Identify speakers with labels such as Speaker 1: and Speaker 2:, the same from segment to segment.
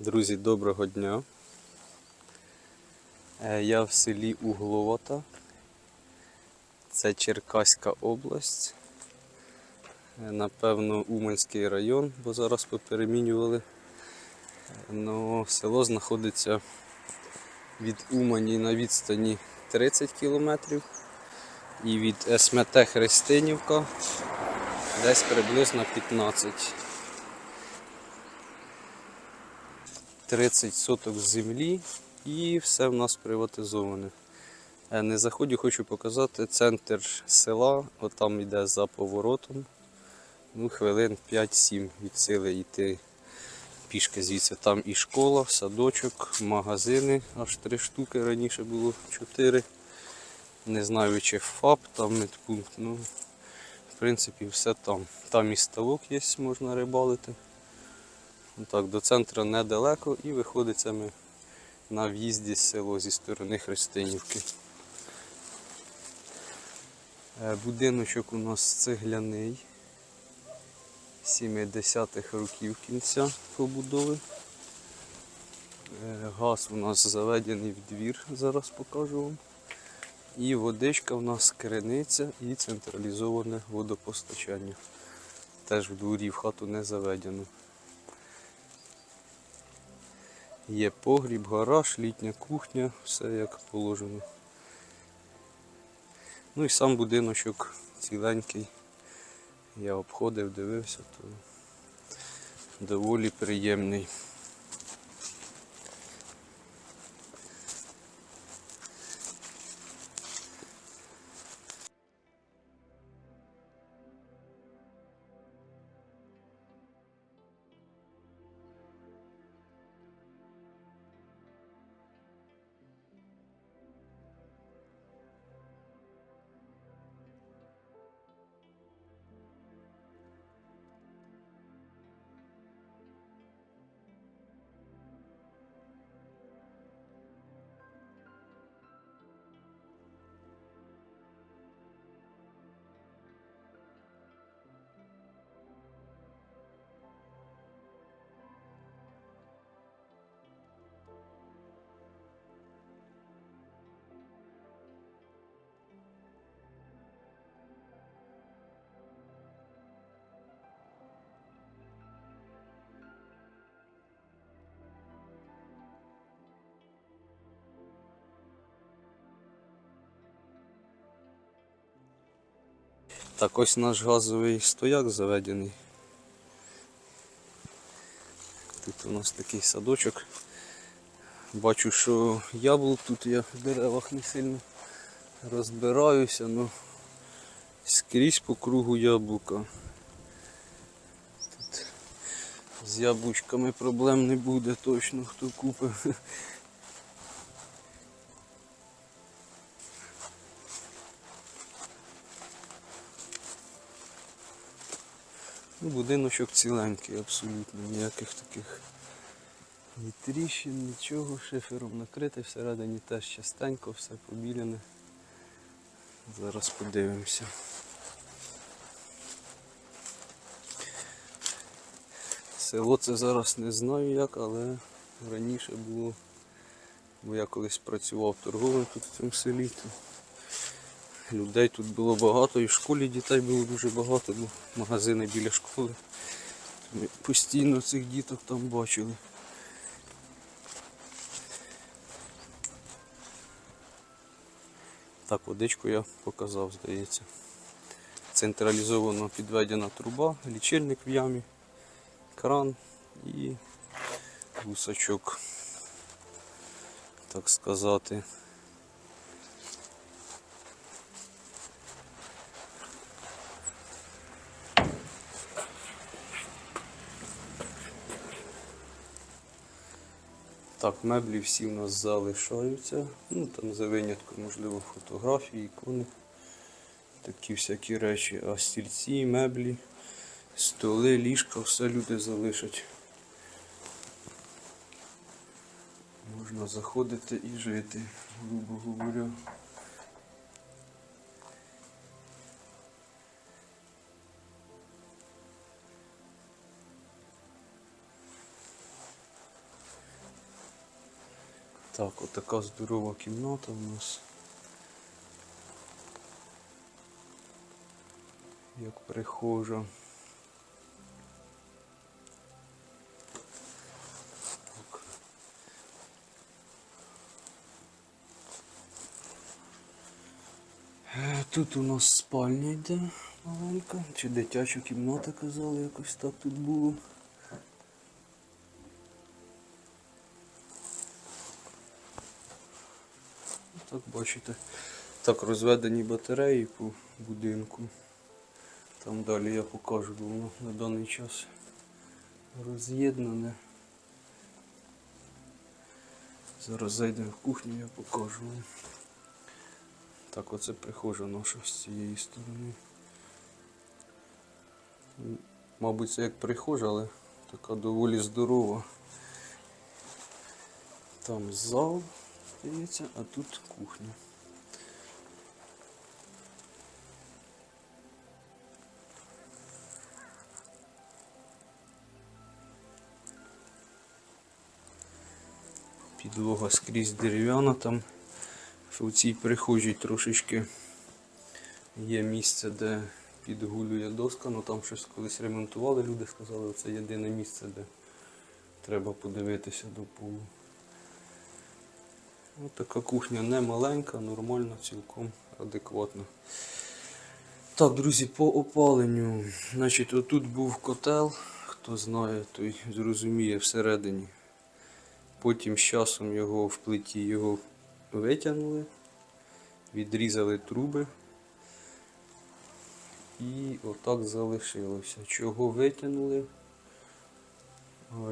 Speaker 1: Друзі, доброго дня. Е, Я в селі Угловата. Це Черкаська область. Е, Напевно, Уманський район, бо зараз поперемінювали. Е, Ну, село знаходиться від Умані на відстані 30 кілометрів і від СМТ Христинівка десь приблизно 15. 30 соток землі і все в нас приватизоване. Е, Не заходю, хочу показати центр села, отам йде за поворотом. Ну, хвилин 5-7 від сили йти пішки звідси. Там і школа, садочок, магазини, аж три штуки, раніше було 4. Не знаю, чи ФАП, там медпункт. Ну, в принципі, все там. Там і ставок є, можна рибалити. Ну Так, до центру недалеко і виходить це ми на в'їзді з село зі сторони Христинівки. Е, Будиночок у нас цегляний 70-х років кінця побудови. Е, Газ у нас заведений в двір, зараз покажу вам. І водичка у нас криниця і централізоване водопостачання. Теж в дворі в хату не заведено. Є погріб, гараж, літня кухня, все як положено. Ну і сам будиночок ціленький. Я обходив, дивився, то доволі приємний. Так ось наш газовий стояк заведений. Тут у нас такий садочок. Бачу, що яблук тут я в деревах не сильно розбираюся, але скрізь по кругу яблука. Тут з яблучками проблем не буде точно, хто купив. Ну, будиночок ціленький, абсолютно ніяких таких ні тріщин, нічого, шифером накритий, всередині теж частенько, все побілене. Зараз подивимося. Село це зараз не знаю як, але раніше було, бо я колись працював торговим тут в цьому селі. То Людей тут було багато, і в школі дітей було дуже багато, бо магазини біля школи. Ми постійно цих діток там бачили. Так, водичку я показав, здається. Централізовано підведена труба, лічильник в ямі, кран і гусачок, так сказати. Так, меблі всі в нас залишаються. Ну там за винятком, можливо, фотографії, ікони. Такі всякі речі. А стільці, меблі, столи, ліжка, все люди залишать. Можна заходити і жити, грубо говоря. Так, отака здорова кімната у нас. Як прихожа. Е, Тут у нас спальня йде маленька, чи дитяча кімната казали, якось так тут було. Бачите. Так, розведені батареї по будинку. Там далі я покажу, бо воно на даний час роз'єднане. Зараз зайдемо в кухню, я покажу. Так, оце прихожа наша з цієї сторони. Мабуть, це як прихожа, але така доволі здорова. Там зал, здається, а тут кухня. Підлога скрізь дерев'яна там. У цій прихожій трошечки є місце, де підгулює доска, ну там щось колись ремонтували, люди сказали, це єдине місце, де треба подивитися до полу. Ось така кухня не маленька, нормальна, цілком адекватна. Так, друзі, по опаленню. Значить, отут був котел, хто знає, той зрозуміє всередині. Потім з часом його в плиті його витягнули, відрізали труби. І отак залишилося. Чого витягнули?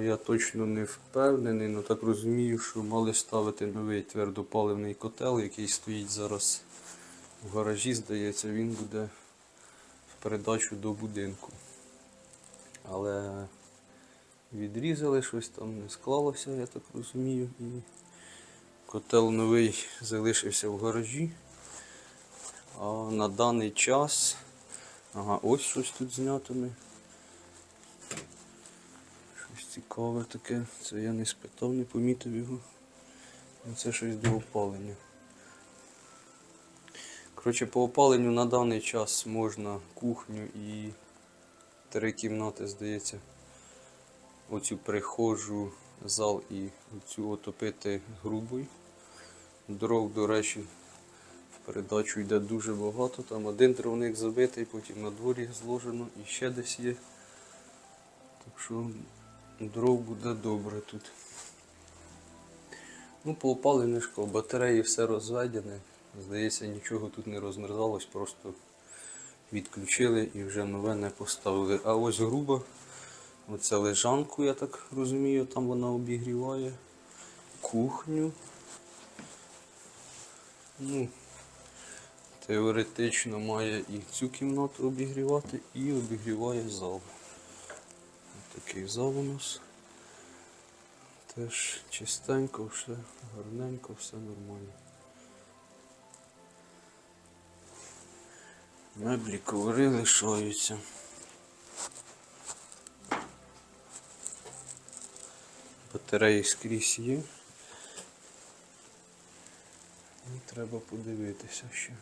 Speaker 1: Я точно не впевнений, але так розумію, що мали ставити новий твердопаливний котел, який стоїть зараз в гаражі, здається, він буде в передачу до будинку. Але відрізали, щось там не склалося, я так розумію. І котел новий залишився в гаражі. А на даний час. Ага, ось щось тут знятиме. Щось цікаве таке. Це я не спитав, не помітив його. Ну, Це щось до опалення. Коротше, по опаленню на даний час можна кухню і три кімнати, здається. Оцю прихожу, зал і цю отопити грубою. Дров, до речі, в передачу йде дуже багато. Там один дровник забитий, потім на дворі зложено і ще десь є. Так що дров буде добре тут. Ну, по опаленню ж, батареї все розведене. Здається, нічого тут не розмерзалось, просто відключили і вже нове не поставили. А ось груба, оце лежанку, я так розумію, там вона обігріває. Кухню. Ну, теоретично має і цю кімнату обігрівати, і обігріває зал. Такий зал. Теж чистенько, все гарненько, все нормально. Меблі коври лишаються. Батареї скрізь є. І треба подивитися ще.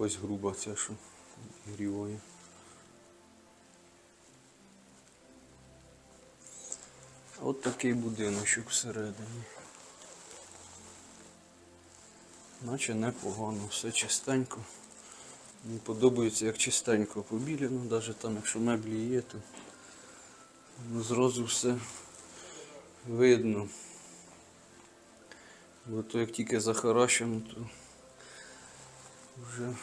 Speaker 1: Ось груба ця, що гріває. От такий будиночок всередині. Наче непогано, все чистенько. Мені подобається, як чистенько побілено, навіть там, якщо меблі є, то зразу все видно. Бо то як тільки захаращено, то вже.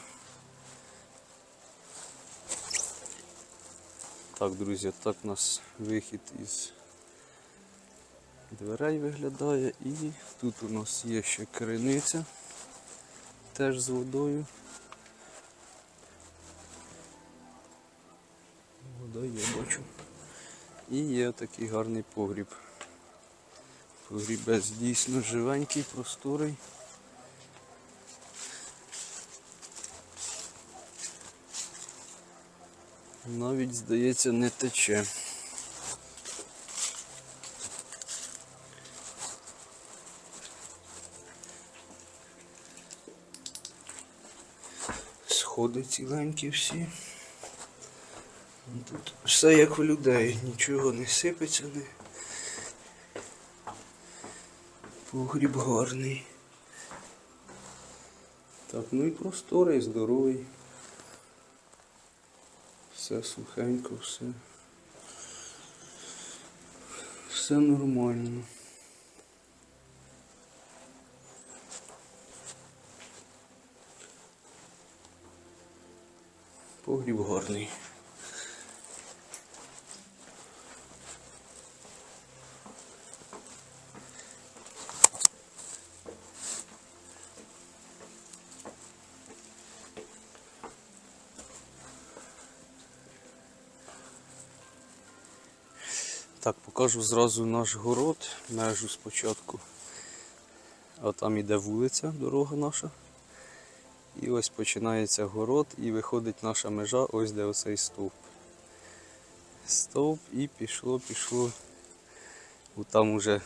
Speaker 1: Так, друзі, так у нас вихід із дверей виглядає і тут у нас є ще криниця теж з водою. Вода є, бачу. І є такий гарний погріб. Погрібець дійсно живенький, просторий. Навіть, здається, не тече. Сходи ціленькі всі. Тут все як у людей, нічого не сипеться, не. Погріб гарний. Так, ну і просторий, здоровий. Все сухенько, все. Все нормально. Погріб гарний. Так, покажу зразу наш город, межу спочатку. А там іде вулиця, дорога наша. І ось починається город і виходить наша межа, ось де оцей стовп. Стовп і пішло, пішло. Там уже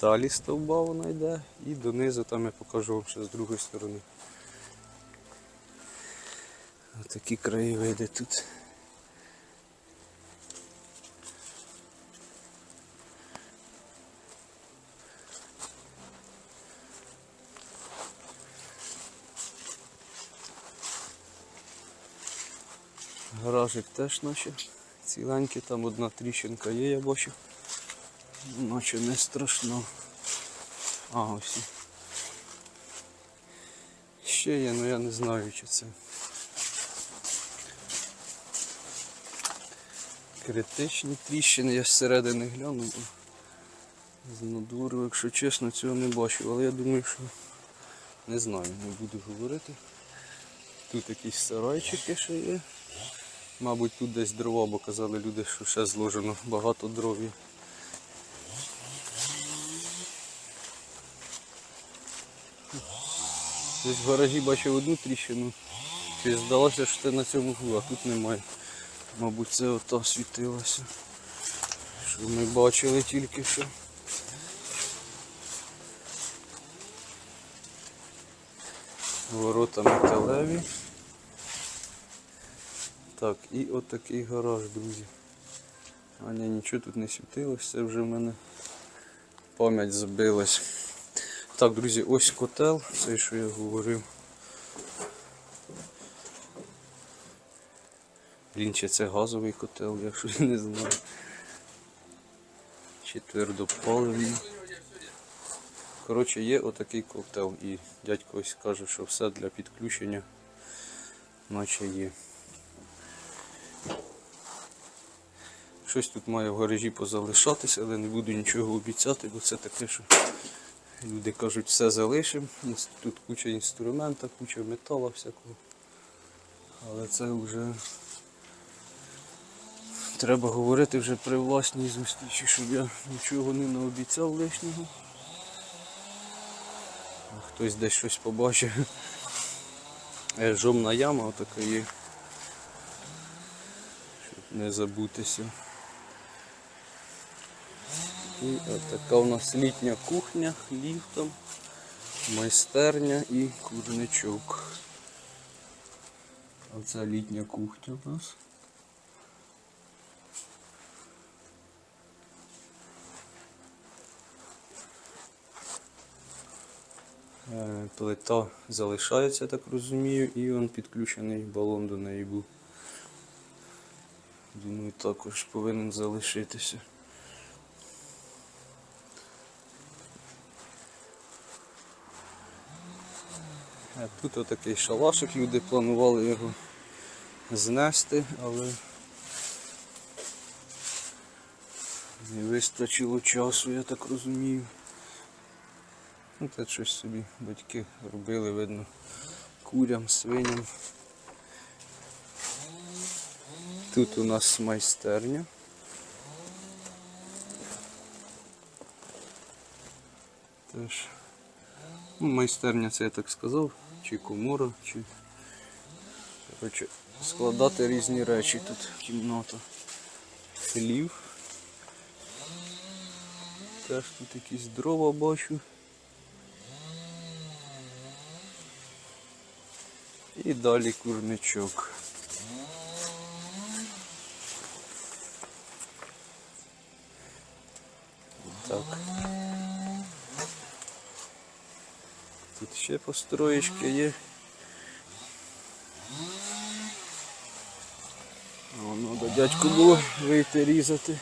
Speaker 1: далі стовба вона йде і донизу там я покажу вам ще з другої сторони. Такі краєвиди тут. Гаражик теж наче ціленький, там одна тріщинка є, я бачу. Наче не страшно. А, ось. Ще є, але я не знаю, чи це. Критичні тріщини, я зсередини гляну. З надвору, якщо чесно, цього не бачу, але я думаю, що не знаю, не буду говорити. Тут якісь сарайчики ще є. Мабуть, тут десь дрова, бо казали люди, що ще зложено багато дров. є. Десь в гаражі бачив одну тріщину. І здалося, що це на цьому углу, а тут немає. Мабуть, це ота світилася. Що ми бачили тільки що. Ворота металеві. Так, і отакий гараж, друзі. А ні, нічого тут не світилось, це вже в мене пам'ять збилась. Так, друзі, ось котел, цей, що я говорив. Блін, чи це газовий котел, я не знаю. Чи. Коротше, є отакий котел і дядько ось каже, що все для підключення наче є. Щось тут має в гаражі позалишатися, але не буду нічого обіцяти, бо це таке, що люди кажуть, все залишимо. Тут куча інструмента, куча металу всякого. Але це вже треба говорити вже при власній зустрічі, щоб я нічого не наобіцяв лишнього. Хтось десь щось побачив. Е, Жомна яма отака є. Щоб не забутися. І така у нас літня кухня, хлів там, майстерня і курничок. Оце літня кухня у нас. Е, Плита залишається, так розумію, і він підключений балон до неї був. Думаю, також повинен залишитися. Тут отакий шалашик, люди планували його знести, але не вистачило часу, я так розумію. Ну, це щось собі батьки робили, видно, курям, свиням. Тут у нас майстерня. Теж. Ну, майстерня це я так сказав, чи комора, чи Хочу складати різні речі тут кімната. Хлів. Теж тут якісь дрова бачу. І далі курничок. Так. Тут ще построєчки є. Воно до дядьку було вийти різати.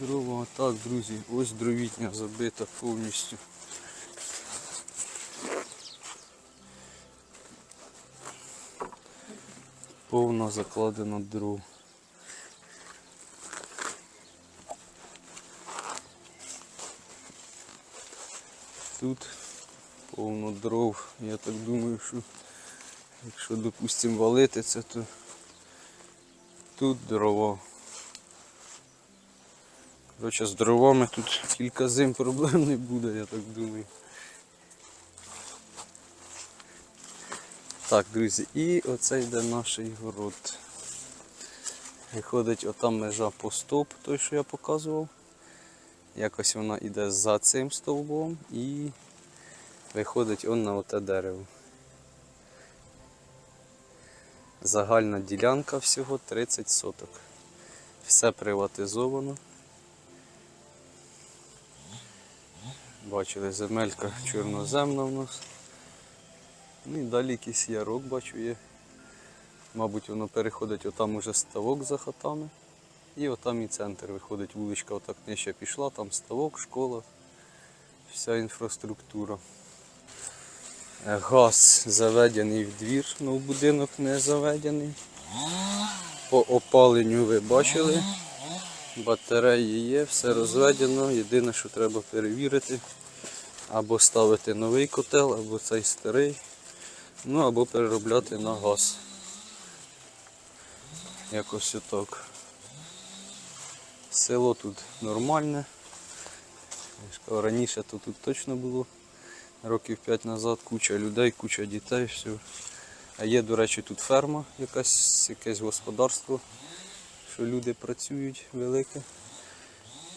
Speaker 1: Дрова, так, друзі, ось дровітня забита повністю. Повно закладено дров. Тут повно дров. Я так думаю, що якщо, допустимо, валити це, то тут дрова. Коротше, з дровами тут кілька зим проблем не буде, я так думаю. Так, друзі, і оце йде наш город. Виходить отам межа по стоп, той, що я показував. Якось вона йде за цим стовбом і виходить он на оте дерево. Загальна ділянка всього 30 соток. Все приватизовано. Бачили, земелька чорноземна в нас. Ну і далі якийсь ярок бачу є. Мабуть, воно переходить отам уже ставок за хатами. І отам і центр виходить вуличка, отак нижче пішла, там ставок, школа, вся інфраструктура. Газ заведений в двір, але в будинок не заведений. По опаленню ви бачили. Батареї є, все розведено. Єдине, що треба перевірити, або ставити новий котел, або цей старий, ну або переробляти на газ. Якось отак. Село тут нормальне. Раніше то тут точно було. Років 5 назад куча людей, куча дітей, все. А є, до речі, тут ферма, якась, якесь господарство, що люди працюють велике.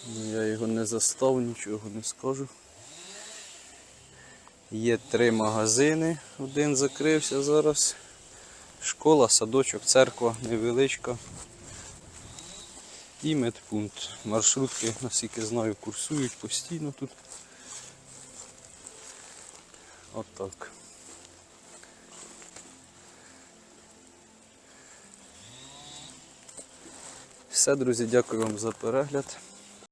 Speaker 1: Ну, Я його не застав, нічого не скажу. Є три магазини, один закрився зараз. Школа, садочок, церква невеличка. І медпункт. Маршрутки, наскільки знаю, курсують постійно тут. Отак. Все, друзі, дякую вам за перегляд.